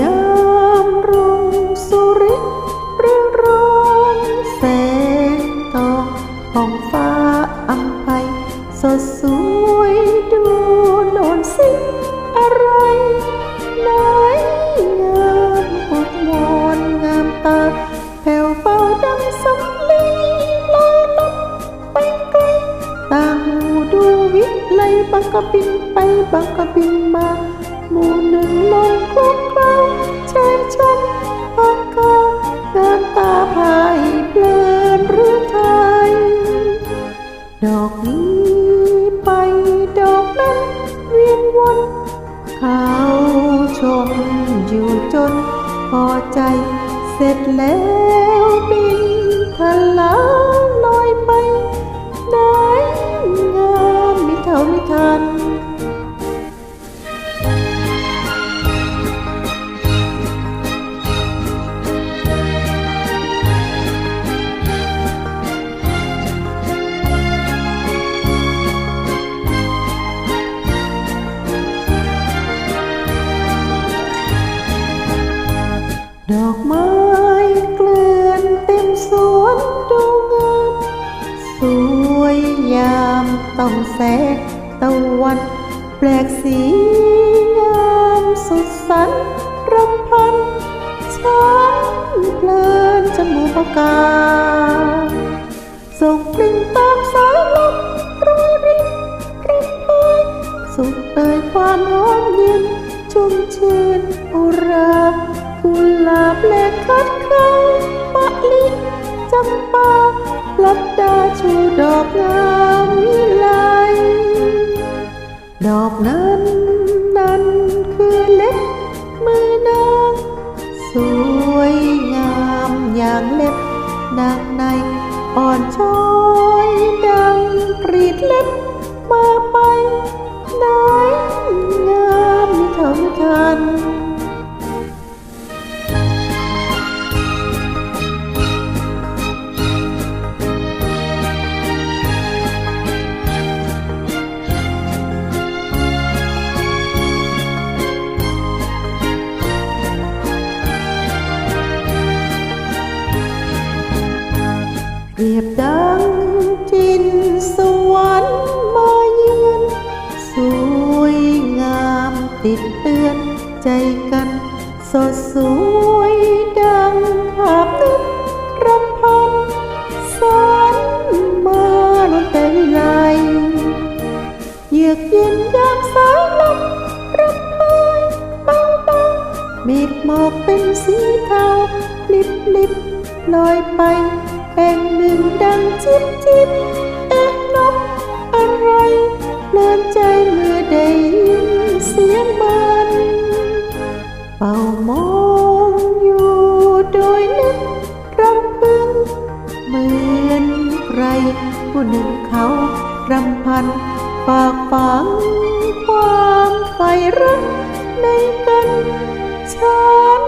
ยามรุ่งสุริเรืองรองแสงทองของฟ้าอัมภัยสดสวยดูโนนสิอะไรไหนงามอดมอนงามตาแผ่วเบาดังสำลีลอยลับไปไกลต่างหูดูวิไลบางก็บินไปบางก็บินมา หมู่หนึ่งลงคลุกเคล้าเชิญชมอากาศงามตาพายเพลินหรือไทย ดอกนี้ไปดอกนั้นเวียนวนเขาชมอยู่จนพอใจเสร็จแล้ว ต้องแสงตะวัน แปลกสีงามสุดสันรำพันช้ำเพลินจมูกปากกาส่งกลิ่นตามสายลมโรยรินรินไปสุดเตยความหอมเย็นชุ่มชื่นอุรากุหลาบและคัดเขามะลิจำปาลัดดาชูดอกงา ดอกนั้นนั้นคือเล็บมือนางสวย ติดเตือนใจกัน สดสวยดังภาพนึกรำพันสานมาลนแต่วิไลเยือกเย็นยามสายลมรำเพยเบาเบาๆเมฆหมอกเป็นสีเทาลิบลิบลอยไปแห่งหนึ่งดังจิบจิบ เสียงมันเป่ามองอยู่โดยนึกรำพึง เหมือนใคร ผู้หนึ่งเขารำพันฝากฝังความใฝ่รักในกันฉัน